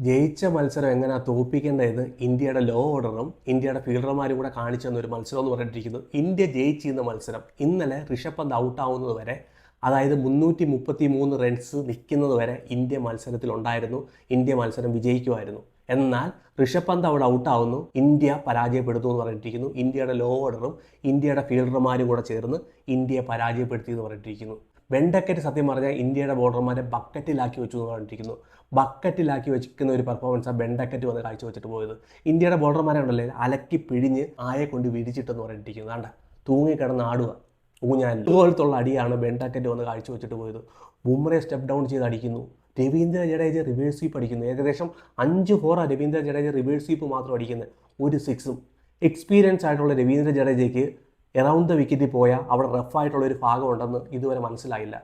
ജയിച്ച മത്സരം എങ്ങനെ തോൽപ്പിക്കേണ്ടതെന്ന് ഇന്ത്യയുടെ ലോ ഓർഡറും ഇന്ത്യയുടെ ഫീൽഡർമാരും കൂടെ കാണിച്ചു തന്ന ഒരു മത്സരം എന്ന് പറഞ്ഞിരിക്കുന്നു ഇന്ത്യ ജയിച്ചിരുന്ന മത്സരം ഇന്നലെ ഋഷഭ് പന്ത് ഔട്ടാവുന്നത് വരെ അതായത് മുന്നൂറ്റി മുപ്പത്തി മൂന്ന് റൺസ് നിൽക്കുന്നത് വരെ ഇന്ത്യ മത്സരത്തിൽ ഉണ്ടായിരുന്നു. ഇന്ത്യ മത്സരം വിജയിക്കുമായിരുന്നു. എന്നാൽ ഋഷഭ് പന്ത് അവിടെ ഔട്ടാവുന്നു ഇന്ത്യ പരാജയപ്പെടുത്തു എന്ന് പറഞ്ഞിരിക്കുന്നു ഇന്ത്യയുടെ ലോ ഓർഡറും ഇന്ത്യയുടെ ഫീൽഡർമാരും കൂടെ ചേർന്ന് ഇന്ത്യയെ പരാജയപ്പെടുത്തി എന്ന് പറഞ്ഞിരിക്കുന്നു വെണ്ടക്കറ്റ് സത്യം പറഞ്ഞാൽ ഇന്ത്യയുടെ ബോർഡർമാരെ ബക്കറ്റിലാക്കി വെച്ചു എന്ന് പറഞ്ഞിരിക്കുന്നു ബക്കറ്റിലാക്കി വെച്ചിരിക്കുന്ന ഒരു പെർഫോമൻസ് പെർഫോമൻസാണ് ബെണ്ടക്കറ്റ് വന്ന് കാഴ്ച വെച്ചിട്ട് പോയത്. ഇന്ത്യയുടെ ബോർഡർമാരെ ഉണ്ടല്ലേ അലക്കി പിഴിഞ്ഞ് ആയെ കൊണ്ട് വിരിച്ചിട്ടെന്ന് പറഞ്ഞിരിക്കുന്നത്. കണ്ട തൂങ്ങിക്കിടന്ന് ആടുക. ഊഞ്ഞാൽ. ഇതുപോലത്തുള്ള അടിയാണ് ബെണ്ടക്കറ്റ് വന്ന് കാഴ്ച വെച്ചിട്ട് പോയത്. ബുംറെ സ്റ്റെപ്പ് ഡൗൺ ചെയ്ത് അടിക്കുന്നു. രവീന്ദ്ര ജഡേജ റിവേഴ്സ് സ്വീപ്പ് അടിക്കുന്നു. ഏകദേശം അഞ്ച് ഫോറാ രവീന്ദ്ര ജഡേജ റിവേഴ്സ് സ്വീപ്പ് മാത്രം അടിക്കുന്നത്. ഒരു സിക്സും എക്സ്പീരിയൻസ് ആയിട്ടുള്ള രവീന്ദ്ര ജഡേജയ്ക്ക് എറൗണ്ട് ദ വിക്കറ്റിൽ പോയാൽ അവിടെ റഫായിട്ടുള്ള ഒരു ഭാഗമുണ്ടെന്ന് ഇതുവരെ മനസ്സിലായില്ല.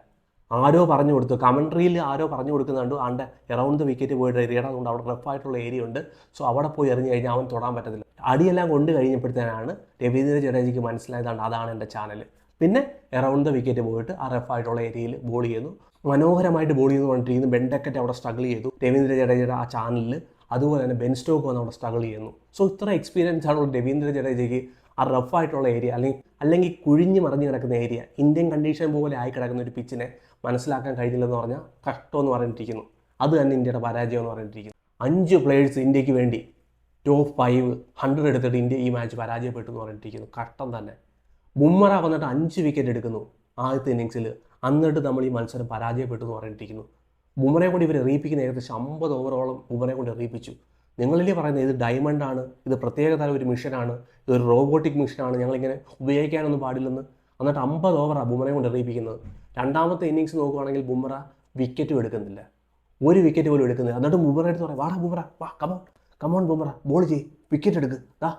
ആരോ പറഞ്ഞു കൊടുത്തു. കമൻട്രിയിൽ ആരോ പറഞ്ഞു കൊടുക്കുന്നുണ്ട് ആണ്ട് എറൗണ്ട് ദ വിക്കറ്റ് പോയിട്ട് എറിയണം അതുകൊണ്ട് അവിടെ റഫായിട്ടുള്ള ഏരിയ ഉണ്ട്. സോ അവിടെ പോയി എറിഞ്ഞു കഴിഞ്ഞാൽ അവൻ തൊടാൻ പറ്റത്തില്ല. അടിയെല്ലാം കൊണ്ട് കഴിഞ്ഞപ്പോഴത്തേനാണ് രവീന്ദ്ര ജഡേജയ്ക്ക് മനസ്സിലായതാണ് അതാണ് എന്റെ ചാനൽ പിന്നെ എറൗണ്ട് ദ വിക്കറ്റ് പോയിട്ട് ആ റഫായിട്ടുള്ള ഏരിയയിൽ ബോൾ ചെയ്യുന്നു. മനോഹരമായിട്ട് ബോൾ ചെയ്യുന്നു പറഞ്ഞിരിക്കുന്നു ബെൻഡക്കറ്റ് അവിടെ സ്ട്രഗിൾ ചെയ്തു. രവീന്ദ്ര ജഡേജയുടെ ആ ചാനലിൽ അതുപോലെ തന്നെ ബെൻ സ്റ്റോക്ക് വന്ന് അവിടെ സ്ട്രഗിൾ ചെയ്യുന്നു. സോ ഇത്ര എക്സ്പീരിയൻസ് ആണ് രവീന്ദ്ര ജഡേജയ്ക്ക് ആ റഫായിട്ടുള്ള ഏരിയ അല്ലെങ്കിൽ അല്ലെങ്കിൽ കുഴിഞ്ഞ് മറിഞ്ഞ് കിടക്കുന്ന ഏരിയ ഇന്ത്യൻ കണ്ടീഷൻ പോലെ ആയി കിടക്കുന്ന ഒരു പിച്ചിനെ മനസ്സിലാക്കാൻ കഴിഞ്ഞില്ലെന്ന് പറഞ്ഞാൽ കഷ്ടം എന്ന് പറഞ്ഞിട്ടിരിക്കുന്നു അത് തന്നെ ഇന്ത്യയുടെ പരാജയം എന്ന് പറഞ്ഞിട്ടിരിക്കുന്നു അഞ്ച് പ്ലേയേഴ്സ് ഇന്ത്യയ്ക്ക് വേണ്ടി ടോപ്പ് ഫൈവ് ഹൺഡ്രഡ് എടുത്തിട്ട് ഇന്ത്യ ഈ മാച്ച് പരാജയപ്പെട്ടു എന്ന് പറഞ്ഞിട്ടിരിക്കുന്നു കഷ്ടം തന്നെ. മുമ്മറ വന്നിട്ട് അഞ്ച് വിക്കറ്റ് എടുക്കുന്നു ആദ്യത്തെ ഇന്നിങ്സിൽ എന്നിട്ട് നമ്മൾ ഈ മത്സരം പരാജയപ്പെട്ടു എന്ന് പറഞ്ഞിട്ടിരിക്കുന്നു ബുമറയെ കൊണ്ട് ഇവർ എറിയിപ്പിക്കുന്ന ഏകദേശം അമ്പത് ഓവറോളം ബുമറയെ കൊണ്ട് എറിയിപ്പിച്ചു. നിങ്ങളിലേ പറയുന്നത് ഇത് ഡയമണ്ട് ആണ് ഇത് പ്രത്യേക തരം ഒരു മിഷനാണ് ഒരു റോബോട്ടിക് മിഷനാണ് ഞങ്ങളിങ്ങനെ ഉപയോഗിക്കാനൊന്നും പാടില്ലെന്ന്. എന്നിട്ട് അമ്പത് ഓവറാണ് ബുമറയെ കൊണ്ട് എറിയിപ്പിക്കുന്നത്. രണ്ടാമത്തെ ഇന്നിങ്സ് നോക്കുകയാണെങ്കിൽ ബുംറ വിക്കറ്റും എടുക്കുന്നില്ല. ഒരു വിക്കറ്റ് പോലും എടുക്കുന്നില്ല. എന്നിട്ട് ബുംറ എടുത്ത് പറയാം വാടാ ബുംറ വാ come on come on Bumrah ball ചെയ്യ് വിക്കറ്റ് എടുക്ക് ദാ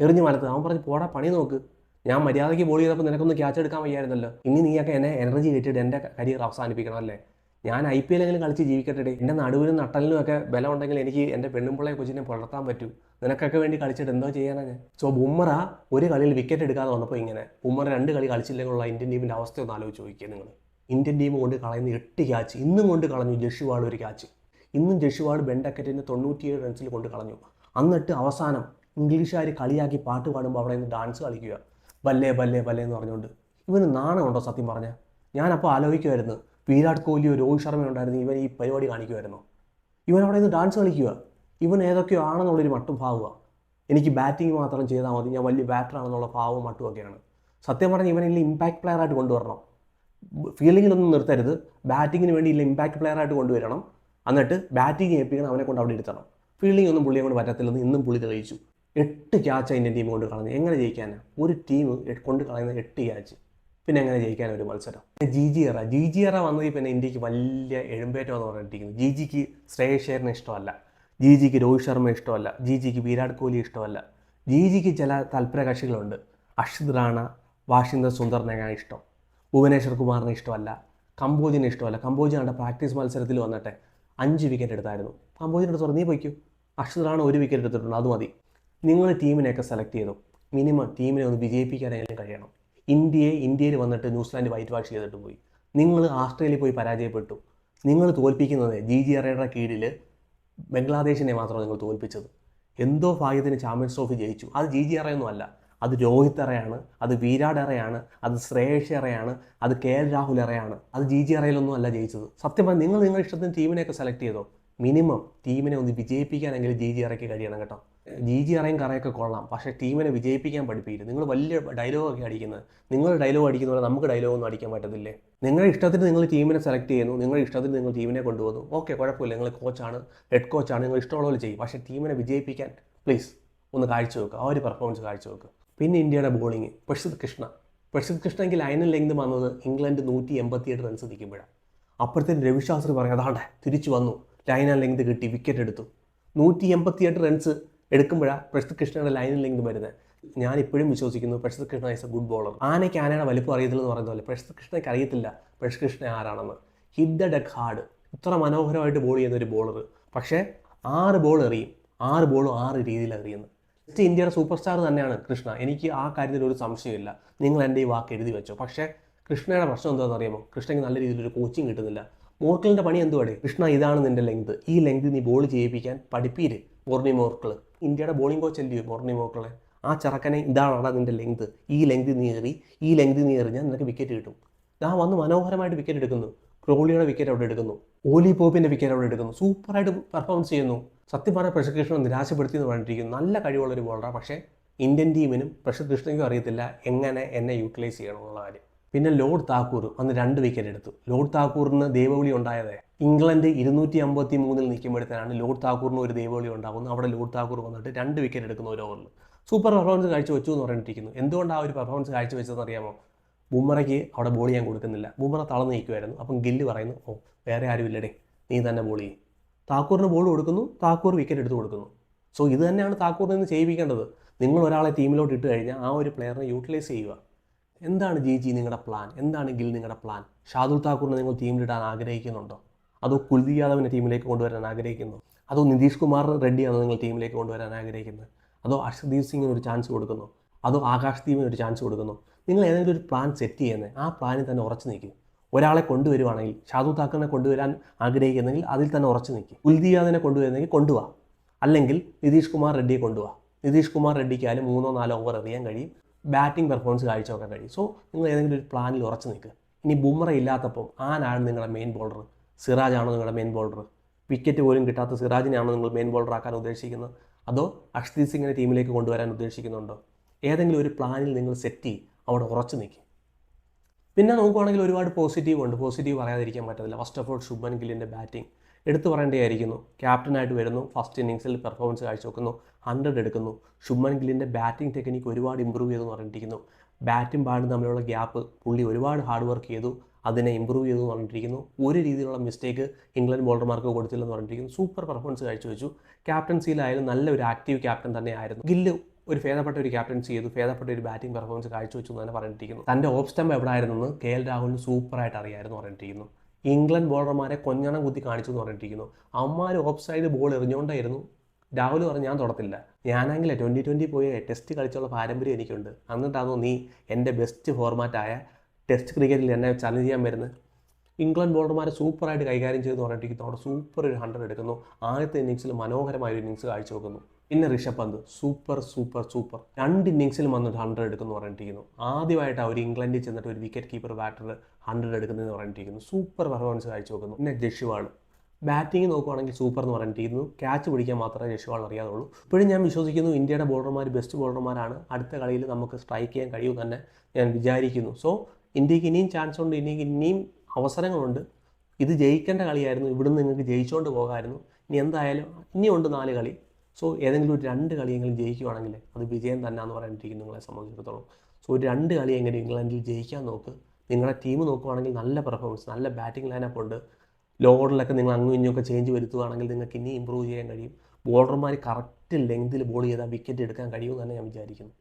എറിഞ്ഞ് മലത്ത് അവൻ പറഞ്ഞ് പോടാ പണി നോക്ക്. ഞാൻ മര്യാദയ്ക്ക് ബോൾ ചെയ്തപ്പോൾ നിനക്കൊന്ന് ക്യാച്ച് എടുക്കാൻ വയ്യായിരുന്നല്ലോ. ഇനി നീയൊക്കെ എന്നെ എനർജി കയറ്റിയിട്ട് എന്റെ കരിയർ അവസാനിപ്പിക്കണം അല്ലേ? ഞാൻ ഐ പി എല്ലെങ്കിലും കളിച്ച് ജീവിക്കട്ടെ എന്റെ നടുവിനും നട്ടലിനും ഒക്കെ ബലം ഉണ്ടെങ്കിൽ എനിക്ക് എന്റെ പെണ്ണുമ്പിള്ളയെ കൊച്ചിനെ പുലർത്താൻ പറ്റൂ. നിനക്കൊക്കെ വേണ്ടി കളിച്ചിട്ട് എന്തോ ചെയ്യാനാണ് സോ ബുംറ ഒരു കളിയിൽ വിക്കറ്റ് എടുക്കാതെ വന്നപ്പോൾ ഇങ്ങനെ. ബുമ്മറ രണ്ട് കളി കളിച്ചില്ലെങ്കിലുള്ള ഇന്ത്യൻ ടീമിന്റെ അവസ്ഥ ഒന്ന് ആലോചിച്ച് നോക്കിയാൽ നിങ്ങൾ ഇന്ത്യൻ ടീം കൊണ്ട് കളയുന്ന എട്ട് ക്യാച്ച് ഇന്നും കൊണ്ട് കളഞ്ഞു ജഷുവാൾ ഒരു ക്യാച്ച് ഇന്നും ജഷുവാൾ ബെൻഡക്കറ്റിന്റെ തൊണ്ണൂറ്റിയേഴ് റൺസിൽ കൊണ്ട് കളഞ്ഞു. എന്നിട്ട് അവസാനം ഇംഗ്ലീഷുകാർ കളിയാക്കി പാട്ട് പാടുമ്പോൾ അവിടെ നിന്ന് ഡാൻസ് കളിക്കുക. ബല്ലേ ബല്ലേ ബല്ലേ എന്ന് പറഞ്ഞുകൊണ്ട്. ഇവന് നാണമുണ്ടോ സത്യം പറഞ്ഞാൽ ഞാനപ്പോൾ ആലോചിക്കുമായിരുന്നു വിരാട് കോഹ്ലിയോ രോഹിത് ശർമ്മ ഉണ്ടായിരുന്നു ഇവൻ ഈ പരിപാടി കാണിക്കുമായിരുന്നു ഇവൻ അവിടെ നിന്ന് ഡാൻസ് കളിക്കുക. ഇവൻ ഏതൊക്കെയോ ആണെന്നുള്ളൊരു മട്ടും ഭാവുക എനിക്ക് ബാറ്റിംഗ് മാത്രം ചെയ്താൽ മതി. ഞാൻ വലിയ ബാറ്ററാണെന്നുള്ള ഭാവവും മട്ടുമൊക്കെയാണ് സത്യം പറഞ്ഞാൽ ഇവനെല്ലാം ഇമ്പാക്ട് പ്ലെയർ ആയിട്ട് കൊണ്ടുവരണം. ഫീൽഡിങ്ങിലൊന്നും നിർത്തരുത്. ബാറ്റിങ്ങിന് വേണ്ടി ഇല്ല ഇമ്പാക്ട് പ്ലെയർ ആയിട്ട് കൊണ്ടുവരണം. എന്നിട്ട് ബാറ്റിംഗ് ഏൽപ്പിക്കണം അവനെ കൊണ്ട് അവിടെ ഇരുത്തണം. ഫീൽഡിംഗ് ഒന്നും പുള്ളിയെ കൊണ്ട് പറ്റത്തില്ലെന്ന് ഇന്നും പുള്ളി തെളിയിച്ചു. എട്ട് ക്യാച്ച് ഇന്ത്യൻ ടീം കൊണ്ട് കളഞ്ഞു. എങ്ങനെ ജയിക്കാനാണ് ഒരു ടീം കൊണ്ട് കളയുന്ന എട്ട് ക്യാച്ച് പിന്നെ എങ്ങനെ ജയിക്കാൻ ഒരു മത്സരം? പിന്നെ G G era G G era വന്നതിൽ പിന്നെ ഇന്ത്യയ്ക്ക് വലിയ എഴുമ്പേറ്റം എന്ന് പറഞ്ഞിരിക്കുന്നു. ജി ജിക്ക് ശ്രേയസ് ഷെയറിന് ഇഷ്ടമല്ല. ജി ജിക്ക് രോഹിത് ശർമ്മ ഇഷ്ടമല്ല. ജി ജിക്ക് വിരാട് കോഹ്ലി ഇഷ്ടമല്ല. ജി ജിക്ക് ചില തൽപര കക്ഷികളുണ്ട് അർഷിത് റാണ വാഷിംഗ്ടൺ സുന്ദറിനെയാണ് ഇഷ്ടം. ഭുവനേശ്വർ കുമാറിനെ ഇഷ്ടമല്ല കമ്പോജിനെ ഇഷ്ടമല്ല. കമ്പോജിനാണ്ട് പ്രാക്ടീസ് മത്സരത്തിൽ വന്നിട്ട് അഞ്ച് വിക്കറ്റ് എടുത്തായിരുന്നു. പറഞ്ഞു നീ പൊയ്ക്കൂ. അക്ഷതറാണ് ഒരു വിക്കറ്റ് എടുത്തിട്ടുണ്ട് അത് മതി. നിങ്ങൾ ടീമിനെയൊക്കെ സെലക്ട് ചെയ്തു. മിനിമം ടീമിനെ ഒന്ന് വിജയിപ്പിക്കാനെങ്കിലും കഴിയണം. ഇന്ത്യയെ ഇന്ത്യയിൽ വന്നിട്ട് ന്യൂസിലാൻഡ് വൈറ്റ് വാഷ് ചെയ്തിട്ട് പോയി. നിങ്ങൾ ആസ്ട്രേലിയയിൽ പോയി പരാജയപ്പെട്ടു. നിങ്ങൾ തോൽപ്പിക്കുന്നത് ജി ജി അറയുടെ കീഴിൽ ബംഗ്ലാദേശിനെ മാത്രമാണ് നിങ്ങൾ തോൽപ്പിച്ചത്. എന്തോ ഭാഗ്യത്തിന് ചാമ്പ്യൻസ് ട്രോഫി ജയിച്ചു. അത് ജി ജി അറയൊന്നും അല്ല. അത് രോഹിത് എറയാണ് അത് വിരാട് എറയാണ് അത് ശ്രേയസ് എറയാണ് അത് കെ എൽ രാഹുൽ എറയാണ് അത് ജി ജി അറയിലൊന്നും അല്ല ജയിച്ചത്. സത്യം പറഞ്ഞാൽ നിങ്ങൾ നിങ്ങളുടെ ഇഷ്ടത്തിന് ടീമിനെയൊക്കെ സെലക്ട് ചെയ്തോ? മിനിമം ടീമിനെ ഒന്ന് വിജയിപ്പിക്കാനെങ്കിലും ജി ജി അറയ്ക്ക് കഴിയണം കേട്ടോ. ജി ജി അറയും കറയൊക്കെ കൊള്ളാം. പക്ഷേ ടീമിനെ വിജയിപ്പിക്കാൻ പഠിപ്പിക്കരുത്. നിങ്ങൾ വലിയ ഡയലോഗൊക്കെ അടിക്കുന്നത്. നിങ്ങൾ ഡയലോഗ് അടിക്കുന്ന പോലെ നമുക്ക് ഡയലോഗൊന്നും അടിക്കാൻ പറ്റത്തില്ലേ? നിങ്ങളുടെ ഇഷ്ടത്തിന് നിങ്ങൾ ടീമിനെ സെലക്ട് ചെയ്യുന്നു. നിങ്ങളുടെ ഇഷ്ടത്തിന് നിങ്ങൾ ടീമിനെ കൊണ്ടുപോകുന്നു. ഓക്കെ കുഴപ്പമില്ല. നിങ്ങൾ കോച്ചാണ് ഹെഡ് കോച്ചാണ് നിങ്ങൾ ഇഷ്ടമുള്ള പോലെ ചെയ്യും. പക്ഷേ ടീമിനെ വിജയിപ്പിക്കാൻ പ്ലീസ് ഒന്ന് കാഴ്ച വെക്കുക. ആ ഒരു പെർഫോമൻസ് കാഴ്ചവെക്കുക പിന്നെ ഇന്ത്യയുടെ ബോളിംഗ് പ്രസിദ്ധ് കൃഷ്ണ. പ്രസിദ്ധ് കൃഷ്ണയ്ക്ക് ലൈനിൽ ലെങ്ത് വന്നത് ഇംഗ്ലണ്ട് നൂറ്റി എൺപത്തിയെട്ട് റൺസ് നിൽക്കുമ്പോഴാണ് അപ്പോഴത്തേന് രവിശാസ്ത്രി പറഞ്ഞു അതാണ്ടെ തിരിച്ചു വന്നു. ആൻഡ് ലെങ്ത് കിട്ടി വിക്കറ്റ് എടുത്തു. നൂറ്റി എൺപത്തിയെട്ട് റൺസ് എടുക്കുമ്പോഴാണ് പ്രസിദ്ധ് കൃഷ്ണയുടെ ലൈനിൽ ലെങ്ത് വരുന്നത്. ഞാൻ ഇപ്പോഴും വിശ്വസിക്കുന്നു Prasidh Krishna is a good bowler ആനയ്ക്ക് ആനയുടെ വലിപ്പം അറിയത്തില്ലെന്ന് പറയുന്ന പോലെ പ്രസിദ്ധ് കൃഷ്ണയ്ക്ക് അറിയത്തില്ല പ്രസിദ്ധ് കൃഷ്ണ ആരാണെന്ന്. ഹിറ്റ് ദ ഡെക്ക് ഹാർഡ് ഇത്ര മനോഹരമായിട്ട് ബോൾ ചെയ്യുന്ന ഒരു ബോളർ പക്ഷേ ആറ് ബോൾ എറിയും. ആറ് ബോളും ആറ് രീതിയിൽ എറിയുന്നത് ജസ്റ്റ് ഇന്ത്യയുടെ സൂപ്പർ സ്റ്റാർ തന്നെയാണ് കൃഷ്ണ. എനിക്ക് ആ കാര്യത്തിൽ ഒരു സംശയമില്ല. നിങ്ങൾ എന്റെ ഈ വാക്ക് എഴുതി വെച്ചോ. പക്ഷേ കൃഷ്ണയുടെ പ്രശ്നം എന്താണെന്ന് അറിയാമോ? കൃഷ്ണയ്ക്ക് നല്ല രീതിയിലൊരു കോച്ചിങ് കിട്ടുന്നില്ല. മോർക്കിളിന്റെ പണി എന്തുവാടേ? കൃഷ്ണ ഇതാണ് നിന്റെ ലെങ്ത് ഈ ലെങ്ത് നീ ബോൾ ചെയ്യിപ്പിക്കാൻ പഠിപ്പീര് മോർണി മോർക്കിൾ ഇന്ത്യയുടെ ബോളിംഗ് കോച്ച് അല്ലയോ മോർണി മോർക്കിളെ ആ ചെറുക്കനെ ഇതാണടാ നിന്റെ ലെങ്ത് ഈ ലെങ്ത് നീ എറി ഈ ലെങ്ത് നീ എറിഞ്ഞാൽ നിനക്ക് വിക്കറ്റ് കിട്ടും. ഞാൻ വന്ന് മനോഹരമായിട്ട് വിക്കറ്റ് എടുക്കുന്നു. ക്രോളിയുടെ വിക്കറ്റ് അവിടെ എടുക്കുന്നു. ഓലി പോപ്പിന്റെ വിക്കറ്റ് അവിടെ എടുക്കുന്നു. സൂപ്പറായിട്ട് പെർഫോമൻസ് ചെയ്യുന്നു. സത്യം പറഞ്ഞ പ്രഷർ കൃഷ്ണൻ നിരാശപ്പെടുത്തി എന്ന് പറഞ്ഞിരിക്കും നല്ല കഴിവുള്ളൊരു ബോളറാണ് പക്ഷേ ഇന്ത്യൻ ടീമിനും പ്രഷർ കൃഷ്ണയ്ക്കും അറിയത്തില്ല എങ്ങനെ എന്നെ യൂട്ടിലൈസ് ചെയ്യണം എന്നുള്ള കാര്യം. പിന്നെ ലോഡ് താക്കൂർ അന്ന് രണ്ട് വിക്കറ്റ് എടുത്തു. ലോഡ് താക്കൂറിന് ദൈവവിളി ഉണ്ടായത്. ഇംഗ്ലണ്ട് ഇരുന്നൂറ്റി അമ്പത്തി മൂന്നിൽ നിൽക്കുമ്പോഴത്തേനാണ് ലോഡ് താക്കൂറിന് ഒരു ദൈവവിളി ഉണ്ടാകുന്നത്. അവിടെ ലോഡ് താക്കൂർ വന്നിട്ട് രണ്ട് വിക്കറ്റ് എടുക്കുന്ന ഒരു ഓവറിൽ സൂപ്പർ പെർഫോമൻസ് കാഴ്ചവെച്ചു എന്ന് പറഞ്ഞിട്ടിരിക്കുന്നു എന്തുകൊണ്ടാണ് ആ ഒരു പെർഫോമൻസ് കാഴ്ച വെച്ചതെന്ന് അറിയാമോ? ബുമ്മറയ്ക്ക് അവിടെ ബോൾ ചെയ്യാൻ കൊടുക്കുന്നില്ല. ബുമ്മറ തളർന്ന് നിൽക്കുമായിരുന്നു അപ്പം ഗില്ല് പറയുന്നു ഓ വേറെ ആരും ഇല്ലടേ നീ തന്നെ ബോൾ ചെയ്യും. താക്കൂറിന് ബോൾ കൊടുക്കുന്നു താക്കൂർ വിക്കറ്റ് എടുത്ത് കൊടുക്കുന്നു. സോ ഇത് തന്നെയാണ് താക്കൂറിൽ നിന്ന് ചെയ്യിപ്പിക്കേണ്ടത്. നിങ്ങൾ ഒരാളെ ടീമിലോട്ട് ഇട്ട് കഴിഞ്ഞാൽ ആ ഒരു പ്ലെയറിനെ യൂട്ടിലൈസ് ചെയ്യുക. എന്താണ് ജി ജി നിങ്ങളുടെ പ്ലാൻ എന്താണ് ഗിൽ നിങ്ങളുടെ പ്ലാൻ ഷാദുൽ താക്കൂറിനെ നിങ്ങൾ ടീമിലിടാൻ ആഗ്രഹിക്കുന്നുണ്ടോ? അതോ കുൽദീപ് യാദവിനെ ടീമിലേക്ക് കൊണ്ടുവരാൻ ആഗ്രഹിക്കുന്നു? അതോ നിതീഷ് കുമാർ റെഡ്ഡിയാണോ നിങ്ങൾ ടീമിലേക്ക് കൊണ്ടുവരാൻ ആഗ്രഹിക്കുന്നത്? അതോ അർഷദീപ് സിംഗിന് ഒരു ചാൻസ് കൊടുക്കുന്നു? അതോ ആകാശ് ദീപിന് ഒരു ചാൻസ് കൊടുക്കുന്നു? നിങ്ങൾ ഏതെങ്കിലും ഒരു പ്ലാൻ സെറ്റ് ചെയ്യുന്നത് ആ പ്ലാനിൽ തന്നെ ഉറച്ചു നിൽക്കും. ഒരാളെ കൊണ്ടുവരുവാണെങ്കിൽ ഷാദു താക്കറിനെ കൊണ്ടുവരാൻ ആഗ്രഹിക്കുന്നെങ്കിൽ അതിൽ തന്നെ ഉറച്ചു നിൽക്കും. കുൽദീപ് യാദവിനെ കൊണ്ടുവരുന്നെങ്കിൽ കൊണ്ടുവാ. അല്ലെങ്കിൽ നിതീഷ് കുമാർ റെഡ്ഡിയെ കൊണ്ടുവാ. നിതീഷ് കുമാർ റെഡ്ഡിക്കായാലും മൂന്നോ നാലോ ഓവർ എറിയാൻ കഴിയും. ബാറ്റിംഗ് പെർഫോമൻസ് കാഴ്ചവെക്കാൻ കഴിയും. സോ നിങ്ങൾ ഏതെങ്കിലും ഒരു പ്ലാനിൽ ഉറച്ചു നിൽക്കുക ഇനി ബുംറ ഇല്ലാത്തപ്പോൾ ആരാണ് നിങ്ങളുടെ മെയിൻ ബോളർ സിറാജ് ആണോ നിങ്ങളുടെ മെയിൻ ബോളർ വിക്കറ്റ് പോലും കിട്ടാത്ത സിറാജിനെയാണോ നിങ്ങൾ മെയിൻ ബോളർ ആക്കാൻ ഉദ്ദേശിക്കുന്നത്? അതോ അഷ്ദീപ് സിംഗിനെ ടീമിലേക്ക് കൊണ്ടുവരാൻ ഉദ്ദേശിക്കുന്നുണ്ടോ? ഏതെങ്കിലും ഒരു പ്ലാനിൽ നിങ്ങൾ സെറ്റ് ചെയ്യും. അവിടെ ഉറച്ചു നിൽക്കും. പിന്നെ നോക്കുവാണെങ്കിൽ ഒരുപാട് പോസിറ്റീവ് ഉണ്ട്. പോസിറ്റീവ് പറയാതിരിക്കാൻ പറ്റത്തില്ല. ഫസ്റ്റ് ഓഫ് ഓൾ ശുഭൻ ഗില്ലിന്റെ ബാറ്റിംഗ് എടുത്തു പറയേണ്ടതായിരിക്കുന്നു. ക്യാപ്റ്റനായിട്ട് വരുന്നു. ഫസ്റ്റ് ഇന്നിങ്സിൽ പെർഫോമൻസ് കാഴ്ചവെക്കുന്നു. ഹൺഡ്രഡ് എടുക്കുന്നു. ശുഭൻ ഗില്ലിന്റെ ബാറ്റിംഗ് ടെക്നിക്ക് ഒരുപാട് ഇമ്പ്രൂവ് ചെയ്തു എന്ന് പറഞ്ഞിരിക്കുന്നു. ബാറ്റും ബാറ്റും തമ്മിലുള്ള ഗ്യാപ്പ് പുള്ളി ഒരുപാട് ഹാർഡ് വർക്ക് ചെയ്തു. അതിനെ ഇമ്പ്രൂവ് ചെയ്തു എന്ന് പറഞ്ഞിരിക്കുന്നു. ഒരു രീതിയിലുള്ള മിസ്റ്റേക്ക് ഇംഗ്ലണ്ട് ബോളർമാർക്ക് കൊടുത്തില്ലെന്ന് പറഞ്ഞിരിക്കുന്നു. Super performance കാഴ്ചവെച്ചു. ക്യാപ്റ്റൻസിയിലായാലും നല്ലൊരു ആക്റ്റീവ് ക്യാപ്റ്റൻ തന്നെയായിരുന്നു. ഗില്ല് ഒരു ഭേദപ്പെട്ട ഒരു ക്യാപ്റ്റൻസി ചെയ്തു ഭേദപ്പെട്ട ഒരു ബാറ്റിംഗ് പെർഫോമൻസ് കാഴ്ചവെച്ചു എന്ന് തന്നെ പറഞ്ഞിരിക്കുന്നു തന്റെ ഓഫ് സ്റ്റംപ് എവിടെ ആയിരുന്നെന്ന് കെ എൽ രാഹുലിന് സൂപ്പറായിട്ട് അറിയായിരുന്നു പറഞ്ഞിരിക്കുന്നു ഇംഗ്ലണ്ട് ബോളർമാരെ കൊഞ്ഞണം കുത്തി കാണിച്ചു എന്ന് പറഞ്ഞിരിക്കുന്നു അമ്മാർ ഓഫ് സൈഡ് ബോൾ എറിഞ്ഞുകൊണ്ടായിരുന്നു രാഹുൽ പറഞ്ഞു ഞാൻ തുടത്തില്ല. ഞാനാണെങ്കിൽ ട്വന്റി ട്വന്റി പോയി ടെസ്റ്റ് കളിച്ചുള്ള പാരമ്പര്യം എനിക്കുണ്ട്. എന്നിട്ടാണോ നീ എന്റെ ബെസ്റ്റ് ഫോർമാറ്റായ ടെസ്റ്റ് ക്രിക്കറ്റിൽ എന്നെ ചലഞ്ച് ചെയ്യാൻ വരുന്നത്? ഇംഗ്ലണ്ട് ബോളർമാരെ സൂപ്പറായിട്ട് കൈകാര്യം ചെയ്തെന്ന് പറഞ്ഞിരിക്കുന്നു അവിടെ സൂപ്പർ ഒരു ഹൺഡ്രഡ് എടുക്കുന്നു. ആദ്യത്തെ ഇന്നിങ്സിൽ മനോഹരമായ ഒരു ഇന്നിങ്സ് കാഴ്ചവെക്കുന്നു. പിന്നെ Rishabh Pant. Super super super. രണ്ട് ഇന്നിങ്സിൽ വന്നിട്ട് ഹൺഡ്രഡ് എടുക്കുന്നു പറഞ്ഞിരിക്കുന്നു ആദ്യമായിട്ട് അവർ ഇംഗ്ലണ്ടിൽ ചെന്നിട്ട് ഒരു വിക്കറ്റ് കീപ്പർ ബാറ്റർ ഹൺഡ്രഡ് എടുക്കുന്നതെന്ന് പറഞ്ഞിരിക്കുന്നു സൂപ്പർ പെർഫോമൻസ് കാഴ്ചവെക്കുന്നു പിന്നെ ജഷുവാണ് ബാറ്റിംഗ് നോക്കുവാണെങ്കിൽ സൂപ്പർ എന്ന് പറഞ്ഞിരിക്കുന്നു ക്യാച്ച് പിടിക്കാൻ മാത്രമേ ജഷ്വാൾ അറിയാതുള്ളൂ. ഇപ്പോഴും ഞാൻ വിശ്വസിക്കുന്നു ഇന്ത്യയുടെ ബോളർമാർ ബെസ്റ്റ് ബോളർമാരാണ് അടുത്ത കളിയിൽ നമുക്ക് സ്ട്രൈക്ക് ചെയ്യാൻ കഴിയും തന്നെ ഞാൻ വിചാരിക്കുന്നു. സോ ഇന്ത്യയ്ക്ക് ഇനിയും ചാൻസ് ഉണ്ട്. ഇന്ത്യയ്ക്ക് ഇനിയും അവസരങ്ങളുണ്ട്. ഇത് ജയിക്കേണ്ട കളിയായിരുന്നു. ഇവിടുന്ന് നിങ്ങൾക്ക് ജയിച്ചുകൊണ്ട് പോകാമായിരുന്നു. ഇനി എന്തായാലും ഇനിയുണ്ട് നാല് കളി. സോ ഏതെങ്കിലും ഒരു രണ്ട് കളിയെങ്കിലും ജയിക്കുവാണെങ്കിൽ അത് വിജയം തന്നെ എന്ന് പറഞ്ഞിരിക്കും നിങ്ങളെ സംബന്ധിച്ചിടത്തോളം. സോ ഒരു രണ്ട് കളി എങ്ങനെ ഇംഗ്ലണ്ടിൽ ജയിക്കാൻ നോക്ക്. നിങ്ങളുടെ ടീം നോക്കുവാണെങ്കിൽ നല്ല പെർഫോമൻസ് നല്ല ബാറ്റിംഗ് ലൈനപ്പ് ഉണ്ട്. ലോഡിലൊക്കെ നിങ്ങൾ അങ്ങും ഇങ്ങുമൊക്കെ ചേഞ്ച് വരുത്തുകയാണെങ്കിൽ നിങ്ങൾക്ക് ഇനി ഇമ്പ്രൂവ് ചെയ്യാൻ കഴിയും. ബോളർമാർ കറക്റ്റ് ലെങ്തിൽ ബോൾ ചെയ്താൽ വിക്കറ്റ് എടുക്കാൻ കഴിയുമെന്ന് തന്നെ ഞാൻ വിചാരിക്കുന്നു.